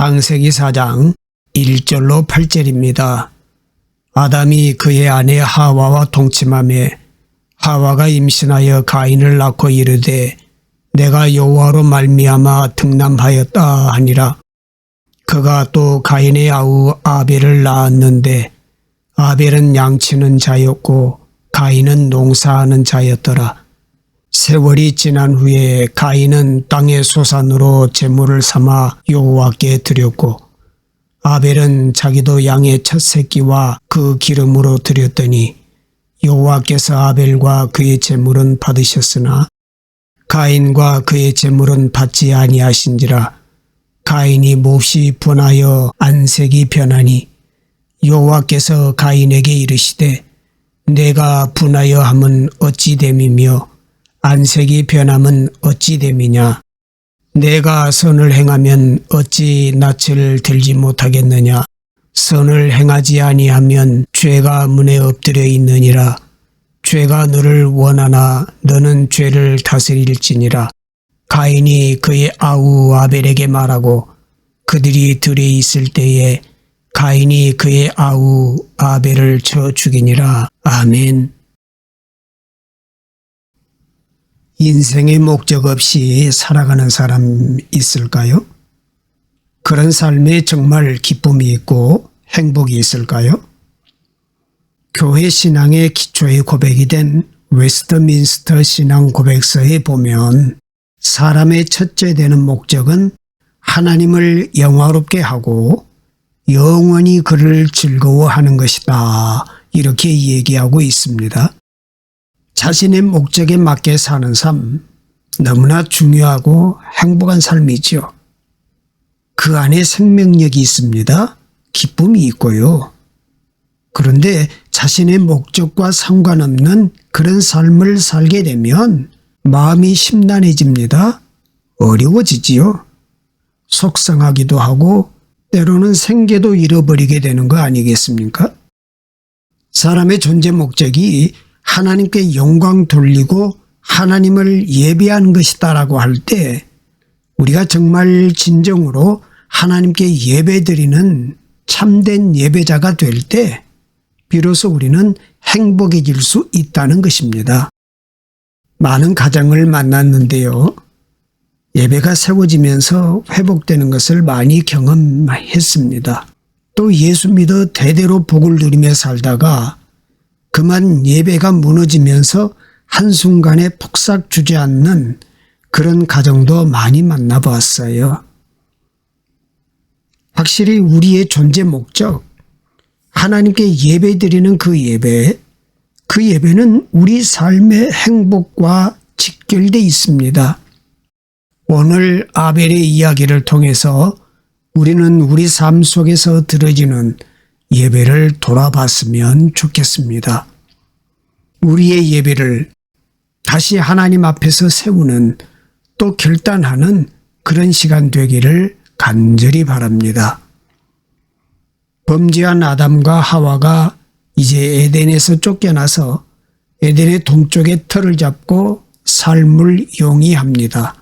창세기 4장 1절로 8절입니다. 아담이 그의 아내 하와와 동침함에 하와가 임신하여 가인을 낳고 이르되 내가 여호와로 말미암아 등남하였다 하니라. 그가 또 가인의 아우 아벨을 낳았는데 아벨은 양치는 자였고 가인은 농사하는 자였더라. 세월이 지난 후에 가인은 땅의 소산으로 제물을 삼아 여호와께 드렸고 아벨은 자기도 양의 첫 새끼와 그 기름으로 드렸더니 여호와께서 아벨과 그의 제물은 받으셨으나 가인과 그의 제물은 받지 아니하신지라 가인이 몹시 분하여 안색이 변하니 여호와께서 가인에게 이르시되 내가 분하여 함은 어찌 됨이며 안색이 변함은 어찌 됨이냐? 내가 선을 행하면 어찌 낯을 들지 못하겠느냐? 선을 행하지 아니하면 죄가 문에 엎드려 있느니라. 죄가 너를 원하나 너는 죄를 다스릴지니라. 가인이 그의 아우 아벨에게 말하고 그들이 들에 있을 때에 가인이 그의 아우 아벨을 쳐 죽이니라. 아멘 인생의 목적 없이 살아가는 사람 있을까요? 그런 삶에 정말 기쁨이 있고 행복이 있을까요? 교회 신앙의 기초의 고백이 된 웨스트민스터 신앙 고백서에 보면 사람의 첫째 되는 목적은 하나님을 영화롭게 하고 영원히 그를 즐거워하는 것이다. 이렇게 얘기하고 있습니다. 자신의 목적에 맞게 사는 삶, 너무나 중요하고 행복한 삶이지요. 그 안에 생명력이 있습니다. 기쁨이 있고요. 그런데 자신의 목적과 상관없는 그런 삶을 살게 되면 마음이 심란해집니다. 어려워지지요. 속상하기도 하고 때로는 생계도 잃어버리게 되는 거 아니겠습니까? 사람의 존재 목적이 하나님께 영광 돌리고 하나님을 예배하는 것이다라고 할 때 우리가 정말 진정으로 하나님께 예배드리는 참된 예배자가 될 때 비로소 우리는 행복해질 수 있다는 것입니다. 많은 가정을 만났는데요. 예배가 세워지면서 회복되는 것을 많이 경험했습니다. 또 예수 믿어 대대로 복을 누리며 살다가 그만 예배가 무너지면서 한순간에 폭삭 주저앉는 그런 가정도 많이 만나보았어요. 확실히 우리의 존재 목적, 하나님께 예배 드리는 그 예배, 그 예배는 우리 삶의 행복과 직결돼 있습니다. 오늘 아벨의 이야기를 통해서 우리는 우리 삶 속에서 들어지는 예배를 돌아봤으면 좋겠습니다. 우리의 예배를 다시 하나님 앞에서 세우는 또 결단하는 그런 시간 되기를 간절히 바랍니다. 범죄한 아담과 하와가 이제 에덴에서 쫓겨나서 에덴의 동쪽에 터를 잡고 삶을 용이합니다.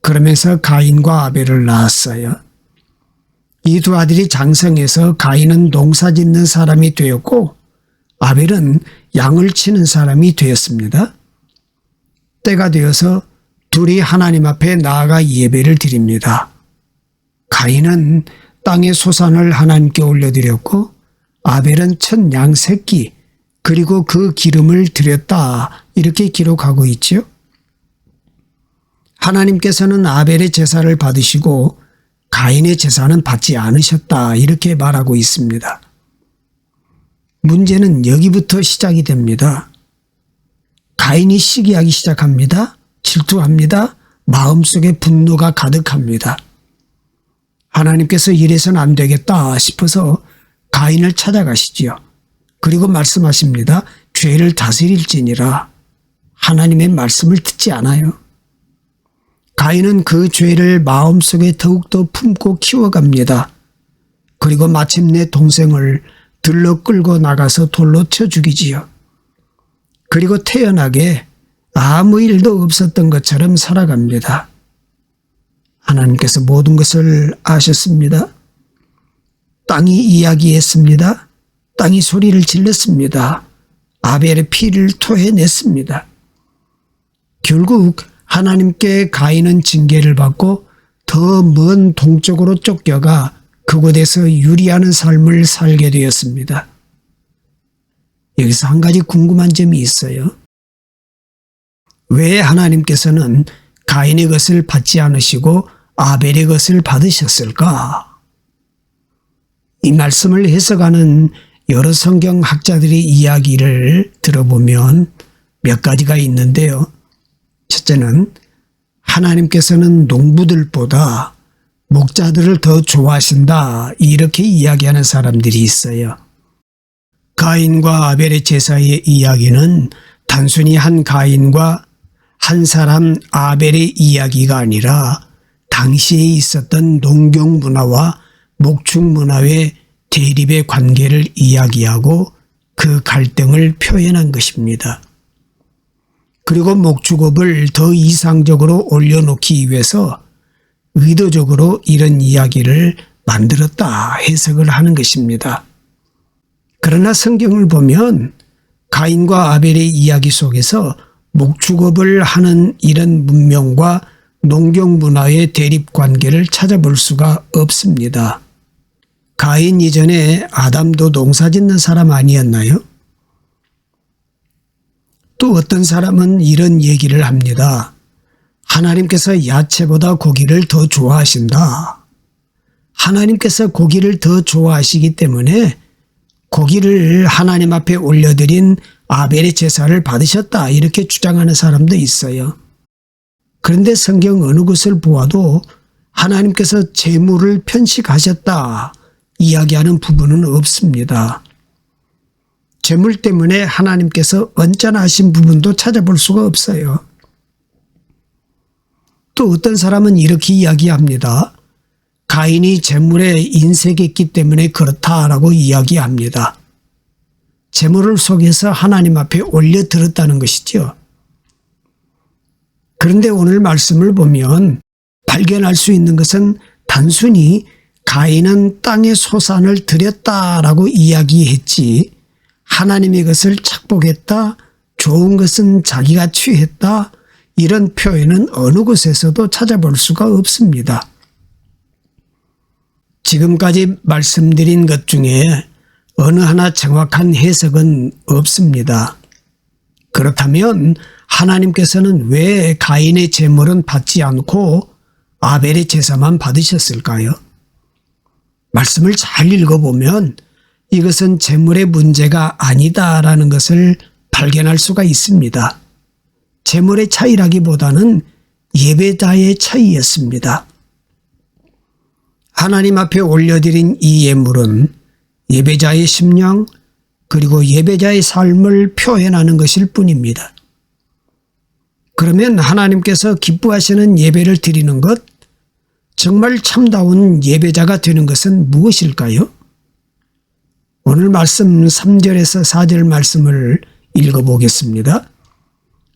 그러면서 가인과 아벨을 낳았어요. 이 두 아들이 장성해서 가인은 농사 짓는 사람이 되었고 아벨은 양을 치는 사람이 되었습니다. 때가 되어서 둘이 하나님 앞에 나아가 예배를 드립니다. 가인은 땅의 소산을 하나님께 올려드렸고 아벨은 첫 양 새끼 그리고 그 기름을 드렸다 이렇게 기록하고 있지요. 하나님께서는 아벨의 제사를 받으시고 가인의 제사는 받지 않으셨다 이렇게 말하고 있습니다. 문제는 여기부터 시작이 됩니다. 가인이 시기하기 시작합니다. 질투합니다. 마음속에 분노가 가득합니다. 하나님께서 이래서는 안 되겠다 싶어서 가인을 찾아가시지요. 그리고 말씀하십니다. 죄를 다스릴지니라 하나님의 말씀을 듣지 않아요. 가인은 그 죄를 마음속에 더욱더 품고 키워갑니다. 그리고 마침내 동생을 들러 끌고 나가서 돌로 쳐 죽이지요. 그리고 태연하게 아무 일도 없었던 것처럼 살아갑니다. 하나님께서 모든 것을 아셨습니다. 땅이 이야기했습니다. 땅이 소리를 질렀습니다. 아벨의 피를 토해냈습니다. 결국 하나님께 가인은 징계를 받고 더 먼 동쪽으로 쫓겨가 그곳에서 유리하는 삶을 살게 되었습니다. 여기서 한 가지 궁금한 점이 있어요. 왜 하나님께서는 가인의 것을 받지 않으시고 아벨의 것을 받으셨을까? 이 말씀을 해석하는 여러 성경 학자들의 이야기를 들어보면 몇 가지가 있는데요. 첫째는 하나님께서는 농부들보다 목자들을 더 좋아하신다. 이렇게 이야기하는 사람들이 있어요. 가인과 아벨의 제사의 이야기는 단순히 한 가인과 한 사람 아벨의 이야기가 아니라 당시에 있었던 농경 문화와 목축 문화의 대립의 관계를 이야기하고 그 갈등을 표현한 것입니다. 그리고 목축업을 더 이상적으로 올려놓기 위해서 의도적으로 이런 이야기를 만들었다 해석을 하는 것입니다. 그러나 성경을 보면 가인과 아벨의 이야기 속에서 목축업을 하는 이런 문명과 농경 문화의 대립 관계를 찾아볼 수가 없습니다. 가인 이전에 아담도 농사 짓는 사람 아니었나요? 또 어떤 사람은 이런 얘기를 합니다. 하나님께서 야채보다 고기를 더 좋아하신다. 하나님께서 고기를 더 좋아하시기 때문에 고기를 하나님 앞에 올려드린 아벨의 제사를 받으셨다. 이렇게 주장하는 사람도 있어요. 그런데 성경 어느 곳을 보아도 하나님께서 재물을 편식하셨다. 이야기하는 부분은 없습니다. 재물 때문에 하나님께서 언짢아하신 부분도 찾아볼 수가 없어요. 또 어떤 사람은 이렇게 이야기합니다. 가인이 재물에 인색했기 때문에 그렇다라고 이야기합니다. 재물을 속여서 하나님 앞에 올려 들었다는 것이죠. 그런데 오늘 말씀을 보면 발견할 수 있는 것은 단순히 가인은 땅의 소산을 드렸다라고 이야기했지 하나님의 것을 착복했다, 좋은 것은 자기가 취했다, 이런 표현은 어느 곳에서도 찾아볼 수가 없습니다. 지금까지 말씀드린 것 중에 어느 하나 정확한 해석은 없습니다. 그렇다면 하나님께서는 왜 가인의 제물은 받지 않고 아벨의 제사만 받으셨을까요? 말씀을 잘 읽어보면 이것은 재물의 문제가 아니다라는 것을 발견할 수가 있습니다. 재물의 차이라기보다는 예배자의 차이였습니다. 하나님 앞에 올려드린 이 예물은 예배자의 심령 그리고 예배자의 삶을 표현하는 것일 뿐입니다. 그러면 하나님께서 기뻐하시는 예배를 드리는 것, 정말 참다운 예배자가 되는 것은 무엇일까요? 오늘 말씀 3절에서 4절 말씀을 읽어보겠습니다.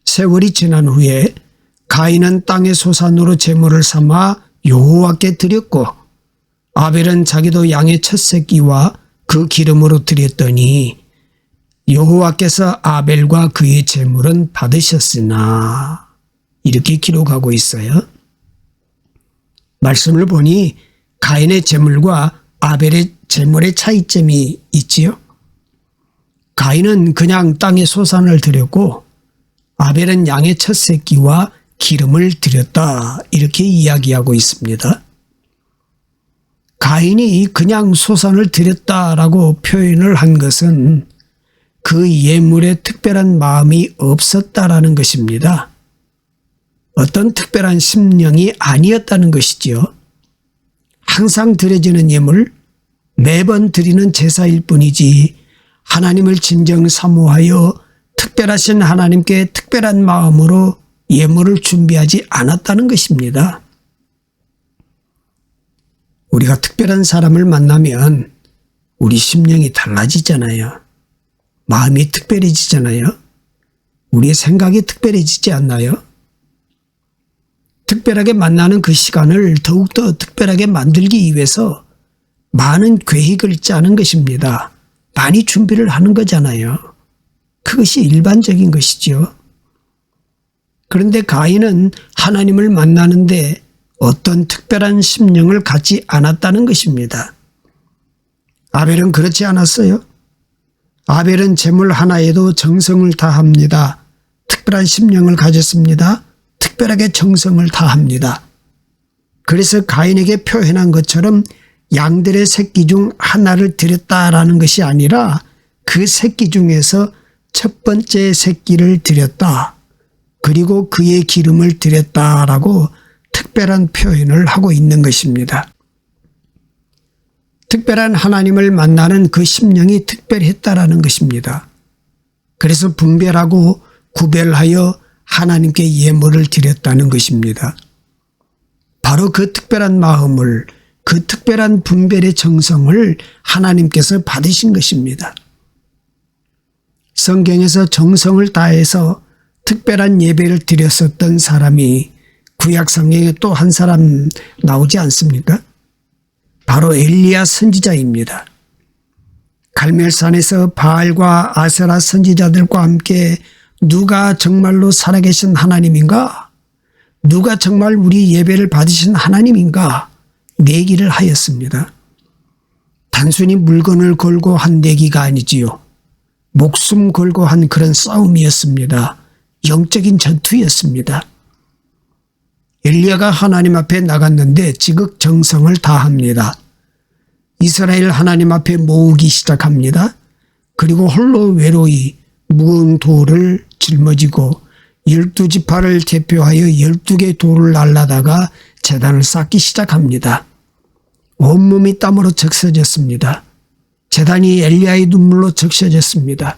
세월이 지난 후에 가인은 땅의 소산으로 제물을 삼아 여호와께 드렸고 아벨은 자기도 양의 첫 새끼와 그 기름으로 드렸더니 여호와께서 아벨과 그의 제물은 받으셨으나 이렇게 기록하고 있어요. 말씀을 보니 가인의 제물과 아벨의 제물의 차이점이 있지요. 가인은 그냥 땅에 소산을 드렸고 아벨은 양의 첫 새끼와 기름을 드렸다 이렇게 이야기하고 있습니다. 가인이 그냥 소산을 드렸다라고 표현을 한 것은 그 예물에 특별한 마음이 없었다라는 것입니다. 어떤 특별한 심령이 아니었다는 것이지요. 항상 드려지는 예물, 매번 드리는 제사일 뿐이지 하나님을 진정 사모하여 특별하신 하나님께 특별한 마음으로 예물을 준비하지 않았다는 것입니다. 우리가 특별한 사람을 만나면 우리 심령이 달라지잖아요. 마음이 특별해지잖아요. 우리의 생각이 특별해지지 않나요? 특별하게 만나는 그 시간을 더욱더 특별하게 만들기 위해서 많은 계획을 짜는 것입니다. 많이 준비를 하는 거잖아요. 그것이 일반적인 것이죠. 그런데 가인은 하나님을 만나는데 어떤 특별한 심령을 갖지 않았다는 것입니다. 아벨은 그렇지 않았어요. 아벨은 재물 하나에도 정성을 다합니다. 특별한 심령을 가졌습니다. 특별하게 정성을 다합니다. 그래서 가인에게 표현한 것처럼 양들의 새끼 중 하나를 드렸다라는 것이 아니라 그 새끼 중에서 첫 번째 새끼를 드렸다. 그리고 그의 기름을 드렸다라고 특별한 표현을 하고 있는 것입니다. 특별한 하나님을 만나는 그 심령이 특별했다라는 것입니다. 그래서 분별하고 구별하여 하나님께 예물을 드렸다는 것입니다. 바로 그 특별한 마음을 그 특별한 분별의 정성을 하나님께서 받으신 것입니다. 성경에서 정성을 다해서 특별한 예배를 드렸었던 사람이 구약 성경에 또 한 사람 나오지 않습니까? 바로 엘리야 선지자입니다. 갈멜산에서 바알과 아세라 선지자들과 함께 누가 정말로 살아계신 하나님인가? 누가 정말 우리 예배를 받으신 하나님인가? 내기를 하였습니다. 단순히 물건을 걸고 한 내기가 아니지요. 목숨 걸고 한 그런 싸움이었습니다. 영적인 전투였습니다. 엘리야가 하나님 앞에 나갔는데 지극 정성을 다합니다. 이스라엘 하나님 앞에 모으기 시작합니다. 그리고 홀로 외로이 무거운 돌을 짊어지고 열두 지파를 대표하여 열두 개 돌을 날라다가 재단을 쌓기 시작합니다. 온몸이 땀으로 적셔졌습니다. 재단이 엘리야의 눈물로 적셔졌습니다.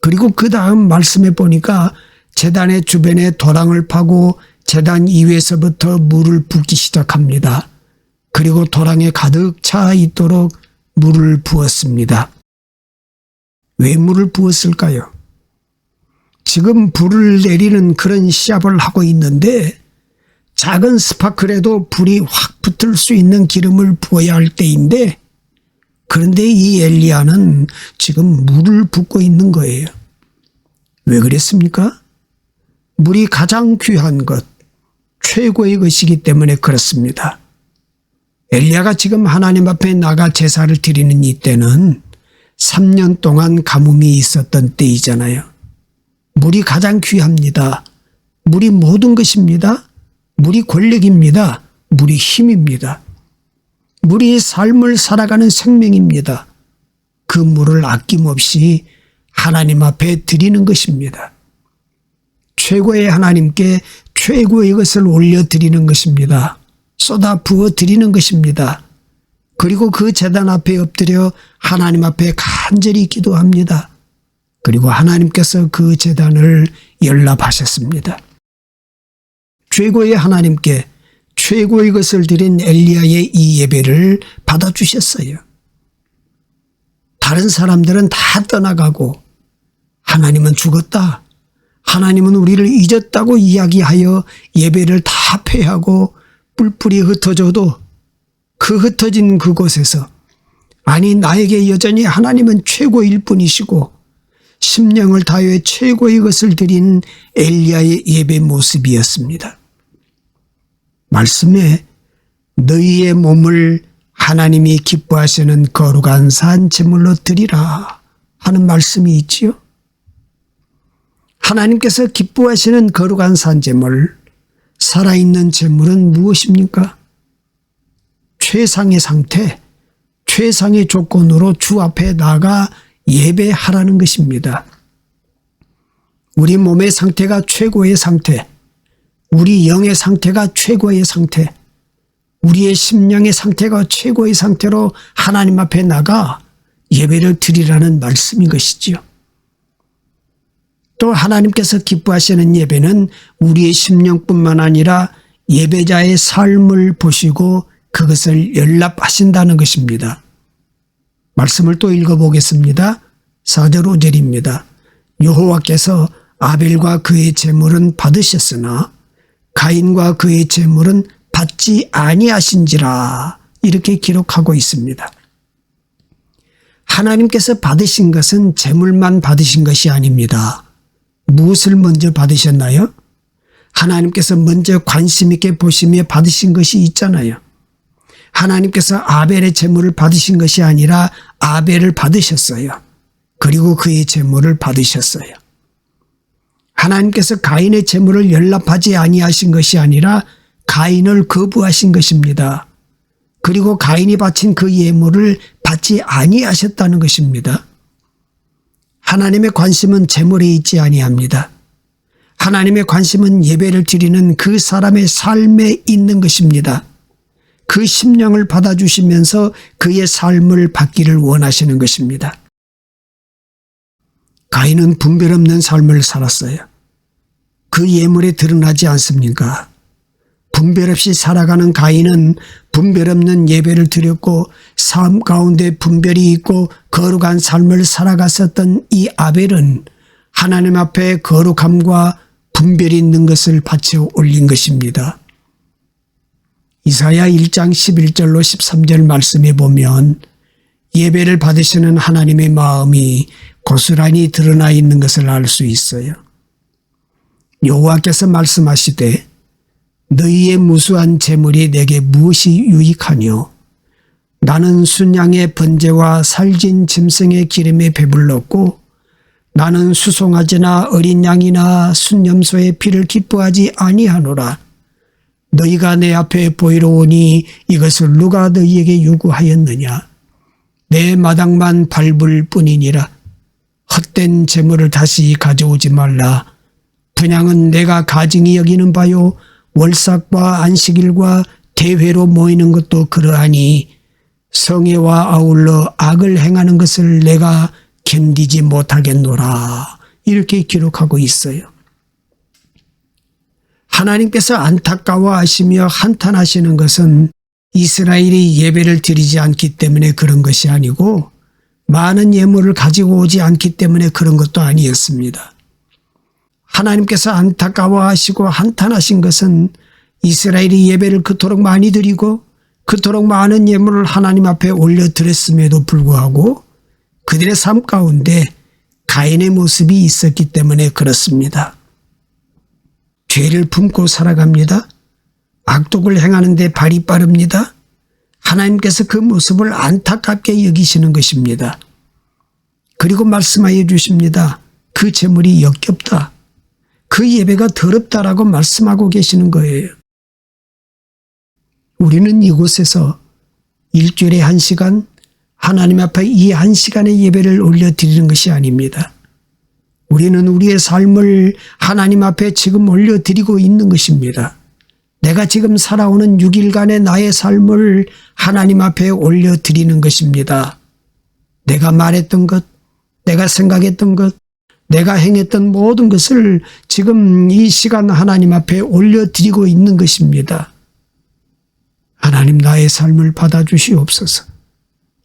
그리고 그 다음 말씀해 보니까 재단의 주변에 도랑을 파고 재단 이외에서부터 물을 붓기 시작합니다. 그리고 도랑에 가득 차 있도록 물을 부었습니다. 왜 물을 부었을까요? 지금 불을 내리는 그런 시합을 하고 있는데 작은 스파클에도 불이 확 붙을 수 있는 기름을 부어야 할 때인데 그런데 이 엘리야는 지금 물을 붓고 있는 거예요. 왜 그랬습니까? 물이 가장 귀한 것, 최고의 것이기 때문에 그렇습니다. 엘리야가 지금 하나님 앞에 나가 제사를 드리는 이때는 3년 동안 가뭄이 있었던 때이잖아요. 물이 가장 귀합니다. 물이 모든 것입니다. 물이 권력입니다. 물이 힘입니다. 물이 삶을 살아가는 생명입니다. 그 물을 아낌없이 하나님 앞에 드리는 것입니다. 최고의 하나님께 최고의 것을 올려드리는 것입니다. 쏟아 부어 드리는 것입니다. 그리고 그 재단 앞에 엎드려 하나님 앞에 간절히 기도합니다. 그리고 하나님께서 그 재단을 연락하셨습니다. 최고의 하나님께 최고의 것을 드린 엘리야의 이 예배를 받아주셨어요. 다른 사람들은 다 떠나가고 하나님은 죽었다. 하나님은 우리를 잊었다고 이야기하여 예배를 다 폐하고 뿔뿔이 흩어져도 그 흩어진 그곳에서 아니 나에게 여전히 하나님은 최고일 뿐이시고 심령을 다해 최고의 것을 드린 엘리야의 예배 모습이었습니다. 말씀에 너희의 몸을 하나님이 기뻐하시는 거룩한 산 제물로 드리라 하는 말씀이 있지요. 하나님께서 기뻐하시는 거룩한 산재물, 살아있는 재물은 무엇입니까? 최상의 상태, 최상의 조건으로 주 앞에 나가 예배하라는 것입니다. 우리 몸의 상태가 최고의 상태, 우리 영의 상태가 최고의 상태, 우리의 심령의 상태가 최고의 상태로 하나님 앞에 나가 예배를 드리라는 말씀인 것이지요. 또 하나님께서 기뻐하시는 예배는 우리의 심령뿐만 아니라 예배자의 삶을 보시고 그것을 연락하신다는 것입니다. 말씀을 또 읽어보겠습니다. 4절 5절입니다. 여호와께서 아벨과 그의 제물은 받으셨으나 가인과 그의 재물은 받지 아니하신지라 이렇게 기록하고 있습니다. 하나님께서 받으신 것은 재물만 받으신 것이 아닙니다. 무엇을 먼저 받으셨나요? 하나님께서 먼저 관심 있게 보시며 받으신 것이 있잖아요. 하나님께서 아벨의 재물을 받으신 것이 아니라 아벨을 받으셨어요. 그리고 그의 재물을 받으셨어요. 하나님께서 가인의 재물을 연락하지 아니하신 것이 아니라 가인을 거부하신 것입니다. 그리고 가인이 바친 그 예물을 받지 아니하셨다는 것입니다. 하나님의 관심은 재물에 있지 아니합니다. 하나님의 관심은 예배를 드리는 그 사람의 삶에 있는 것입니다. 그 심령을 받아주시면서 그의 삶을 받기를 원하시는 것입니다. 가인은 분별 없는 삶을 살았어요. 그 예물에 드러나지 않습니까? 분별 없이 살아가는 가인은 분별 없는 예배를 드렸고 삶 가운데 분별이 있고 거룩한 삶을 살아갔었던 이 아벨은 하나님 앞에 거룩함과 분별이 있는 것을 바쳐 올린 것입니다. 이사야 1장 11절로 13절 말씀에 보면 예배를 받으시는 하나님의 마음이 고스란히 드러나 있는 것을 알 수 있어요. 여호와께서 말씀하시되 너희의 무수한 재물이 내게 무엇이 유익하뇨? 나는 순양의 번제와 살진 짐승의 기름에 배불렀고 나는 수송아지나 어린 양이나 순염소의 피를 기뻐하지 아니하노라. 너희가 내 앞에 보이러 오니 이것을 누가 너희에게 요구하였느냐? 내 마당만 밟을 뿐이니라. 헛된 재물을 다시 가져오지 말라. 분양은 내가 가증히 여기는 바요. 월삭과 안식일과 대회로 모이는 것도 그러하니 성애와 아울러 악을 행하는 것을 내가 견디지 못하겠노라. 이렇게 기록하고 있어요. 하나님께서 안타까워하시며 한탄하시는 것은 이스라엘이 예배를 드리지 않기 때문에 그런 것이 아니고 많은 예물을 가지고 오지 않기 때문에 그런 것도 아니었습니다. 하나님께서 안타까워하시고 한탄하신 것은 이스라엘이 예배를 그토록 많이 드리고 그토록 많은 예물을 하나님 앞에 올려드렸음에도 불구하고 그들의 삶 가운데 가인의 모습이 있었기 때문에 그렇습니다. 죄를 품고 살아갑니다. 악독을 행하는데 발이 빠릅니다. 하나님께서 그 모습을 안타깝게 여기시는 것입니다. 그리고 말씀하여 주십니다. 그 재물이 역겹다. 그 예배가 더럽다라고 말씀하고 계시는 거예요. 우리는 이곳에서 일주일에 한 시간 하나님 앞에 이 한 시간의 예배를 올려드리는 것이 아닙니다. 우리는 우리의 삶을 하나님 앞에 지금 올려드리고 있는 것입니다. 내가 지금 살아오는 6일간의 나의 삶을 하나님 앞에 올려드리는 것입니다. 내가 말했던 것, 내가 생각했던 것, 내가 행했던 모든 것을 지금 이 시간 하나님 앞에 올려드리고 있는 것입니다. 하나님 나의 삶을 받아주시옵소서.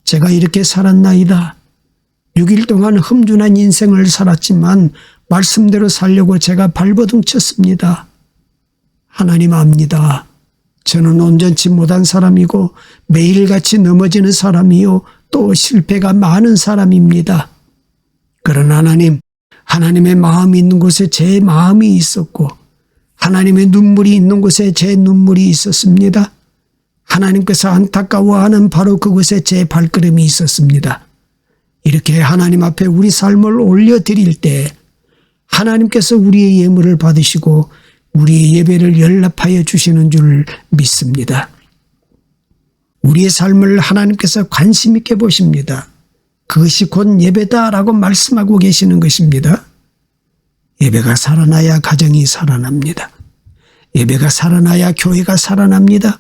제가 이렇게 살았나이다. 6일 동안 흠준한 인생을 살았지만 말씀대로 살려고 제가 발버둥 쳤습니다. 하나님 압니다. 저는 온전치 못한 사람이고 매일같이 넘어지는 사람이요 또 실패가 많은 사람입니다. 그러나 하나님, 하나님의 마음이 있는 곳에 제 마음이 있었고 하나님의 눈물이 있는 곳에 제 눈물이 있었습니다. 하나님께서 안타까워하는 바로 그곳에 제 발걸음이 있었습니다. 이렇게 하나님 앞에 우리 삶을 올려드릴 때 하나님께서 우리의 예물을 받으시고 우리의 예배를 연락하여 주시는 줄 믿습니다. 우리의 삶을 하나님께서 관심 있게 보십니다. 그것이 곧 예배다라고 말씀하고 계시는 것입니다. 예배가 살아나야 가정이 살아납니다. 예배가 살아나야 교회가 살아납니다.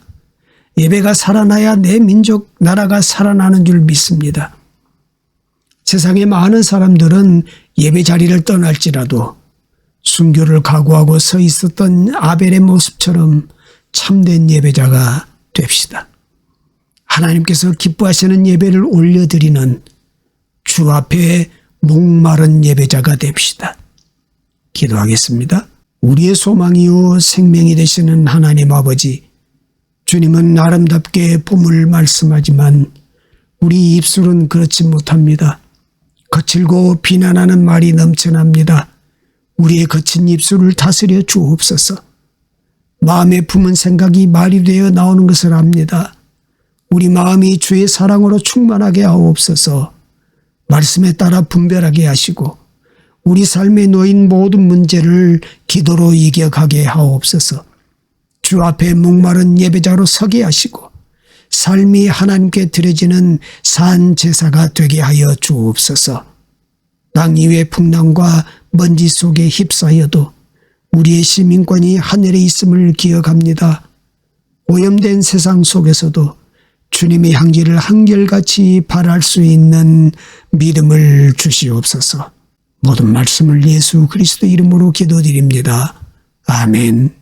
예배가 살아나야 내 민족 나라가 살아나는 줄 믿습니다. 세상의 많은 사람들은 예배 자리를 떠날지라도 순교를 각오하고 서 있었던 아벨의 모습처럼 참된 예배자가 됩시다. 하나님께서 기뻐하시는 예배를 올려드리는 주 앞에 목마른 예배자가 됩시다. 기도하겠습니다. 우리의 소망이요 생명이 되시는 하나님 아버지, 주님은 아름답게 봄을 말씀하지만 우리 입술은 그렇지 못합니다. 거칠고 비난하는 말이 넘쳐납니다. 우리의 거친 입술을 다스려 주옵소서. 마음에 품은 생각이 말이 되어 나오는 것을 압니다. 우리 마음이 주의 사랑으로 충만하게 하옵소서. 말씀에 따라 분별하게 하시고 우리 삶에 놓인 모든 문제를 기도로 이겨가게 하옵소서. 주 앞에 목마른 예배자로 서게 하시고 삶이 하나님께 드려지는 산 제사가 되게 하여 주옵소서. 땅 위의 풍랑과 먼지 속에 휩싸여도 우리의 시민권이 하늘에 있음을 기억합니다. 오염된 세상 속에서도 주님의 향기를 한결같이 바랄 수 있는 믿음을 주시옵소서. 모든 말씀을 예수 그리스도 이름으로 기도드립니다. 아멘.